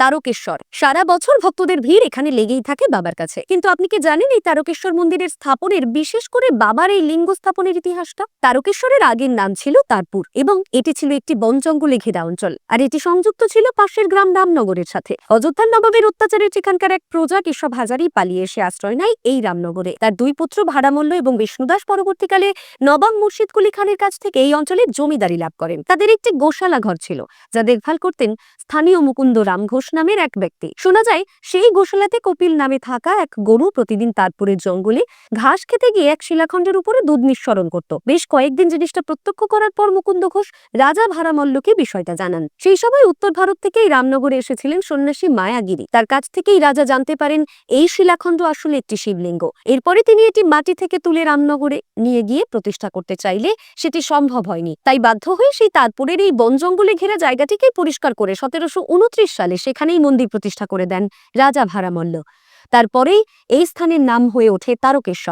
তারকেশ্বর। সারা বছর ভক্তদের ভিড় এখানে লেগেই থাকে বাবার কাছে। কিন্তু আপনি কি জানেন এই তারকেশ্বর মন্দিরের স্থাপনের, বিশেষ করে বাবার এই লিঙ্গ স্থাপনের ইতিহাসটা? তারকেশ্বরের আগের নাম ছিল তারপুর এবং এটি ছিল একটি বন জঙ্গলে ঘেরা অঞ্চল। আর এটি সংযুক্ত ছিল পাশের গ্রাম রামনগরের সাথে। অযোধ্যার নবাবের অত্যাচারে সেখানকার এক প্রজা কেশব হাজারি পালিয়ে এসে আশ্রয় নেয় এই রামনগরে। তার দুই পুত্র ভাড়ামল্ল এবং বিষ্ণুদাস পরবর্তীকালে নবাব মুর্শিদ কুলি খানের কাছ থেকে এই অঞ্চলে জমিদারি লাভ করেন। তাদের একটি গোশালা ঘর ছিল, যা দেখভাল করতেন স্থানীয় মুকুন্দ রাম ঘোষ নামের এক ব্যক্তি। শোনা যায়, সেই গোশালাতে কপিল নামে থাকা এক গরু প্রতিদিন তারপুরের জঙ্গলে ঘাস খেতে গিয়ে এক শিলাখণ্ডের উপরে দুধ নিঃসরণ করত। বেশ কয়েকদিন জিনিসটা প্রত্যক্ষ করার পর মুকুন্দ ঘোষ রাজা ভারামল্লকে বিষয়টা জানান। সেই সময় উত্তর ভারত থেকেই রামনগরে এসেছিলেন সন্ন্যাসী মায়াগিরি। তার কাছ থেকেই রাজা জানতে পারেন, এই শিলাখণ্ড আসলে একটি শিবলিঙ্গ। এরপরে তিনি এটি মাটি থেকে তুলে রামনগরে নিয়ে গিয়ে প্রতিষ্ঠা করতে চাইলে সেটি সম্ভব হয়নি। তাই বাধ্য হয়ে সেই তারপুরের এই বন জঙ্গলে ঘেরা জায়গাটিকেই পরিষ্কার করে সতেরোশো উনত্রিশ সালে সেখানেই মন্দির প্রতিষ্ঠা করে দেন রাজা ভারামল্ল। তারপরেই এই স্থানের নাম হয়ে ওঠে তারকেশ্বর।